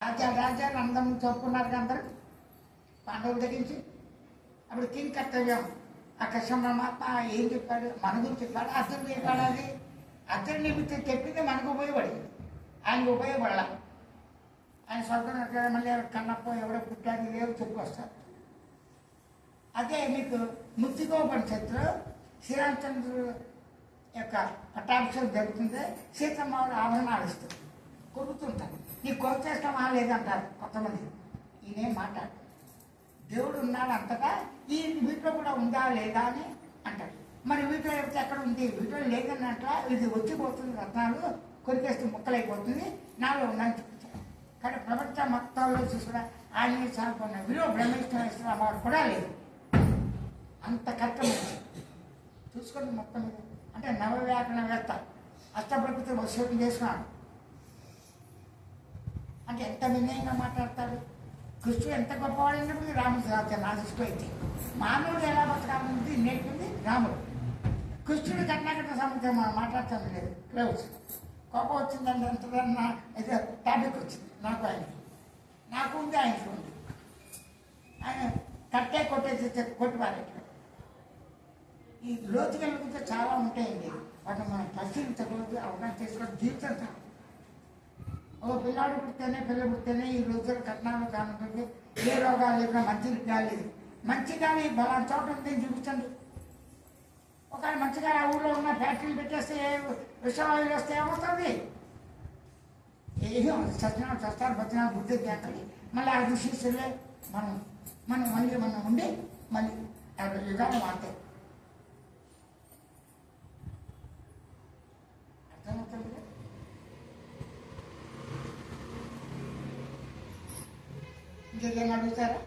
రాజా రాజాలు అందం చెప్పుకున్నారు అందరు. పాండవులు తెగించి అప్పుడు కింగ్ కర్తవ్యం. ఆ కృష్ణ పరమాత్మ ఏం చెప్పాడు? మన గురించి చెప్పాడు. అర్జున్ చెప్పాడు అది. అర్జున్ నిమిత్తం చెప్పింది మనకు ఉపయోగపడింది. ఆయనకు ఉపయోగపడాల. ఆయన స్వర్గం మళ్ళీ కన్నప్ప ఎవడో పుట్టాడు ఏవో చెప్పుకొస్తారు అదే మీకు ముక్తిగోపనిషత్తులో శ్రీరామచంద్రుడు యొక్క పట్టాభిషేకం జరుగుతుంది సీతమ్మ ఆభరణాలు ఇస్తుంది కొడుకుతుంటారు నీ కొరత చేస్తామా లేదంటారు కొంతమంది. ఈయనేం మాట్లాడు దేవుడు ఉన్నాడు అంతగా ఈ వీటిలో కూడా ఉందా లేదా? అని అంటాడు. మరి వీటిలో చెప్తే ఎక్కడ ఉంది? వీటిలో లేదని అంటా ఇది వచ్చిపోతుంది రత్నాలు కొరికేస్తే ముక్కలైపోతుంది నాలో ఉందని చూపించాడు కానీ ప్రపంచ మొత్తంలో చూసుకున్నా ఆయన సాగుకున్న విలువ బ్రహ్మేశ్వర అమ్మవారు కూడా లేదు. అంత కష్టం చూసుకోండి మొత్తం మీద. అంటే నవవ్యాకరణవేత్త అష్టప్రకృతి వసూలు చేసుకున్నాడు అంటే ఎంత వినయంగా మాట్లాడతాడు కృష్ణుడు ఎంత గొప్పవాడైనప్పుడు రాముడు చదువుతాడు నా దృష్టిలో అయితే. మానవుడు ఎలా బతకాలన్నది నేర్పింది రాముడు. కృష్ణుడు కర్ణాకట సంబంధం మనం మాట్లాడతాం లేదు. క్లోజ్ కోపం వచ్చిందంటే ఎంతదన్నా ఏదో టాపిక్ వచ్చింది. నాకు ఆయన. నాకు ఉంది ఆయనకి ఉంది. ఆయన కట్టే కొట్టేసి కొట్టి పారేటాడు ఈ లోతుగా చాలా ఉంటాయండి. వాటిని మనం పరిశీలించకూడదు అవగాహన చేసుకోవడం జీవితం కాదు. ఓ పిల్లాడు పుడితేనే పిల్ల పుడితేనే ఈ రోజులు కట్నాలు కానుంటుంది ఏ రోగాలు లేకుండా మంచి గాలి మంచి గాలి బలాన్ని చోట ఉంది చూపించండి. ఒకవేళ మంచిగా ఆ ఊళ్ళో ఉన్న ఫ్యాక్టరీలు పెట్టేస్తే ఏ విషవాయువులు వస్తే ఏమవుతుంది? ఏం సత్యనారాయణ చస్తారు భజనాలు బుద్ధి తేకలి మళ్ళీ ఆ ఋషిస్తులే మనం మనం మళ్ళీ మనం ఉండి మళ్ళీ యాభై యుగాలు మారుతాయి. ఇంకేదైనా అడుగుతారా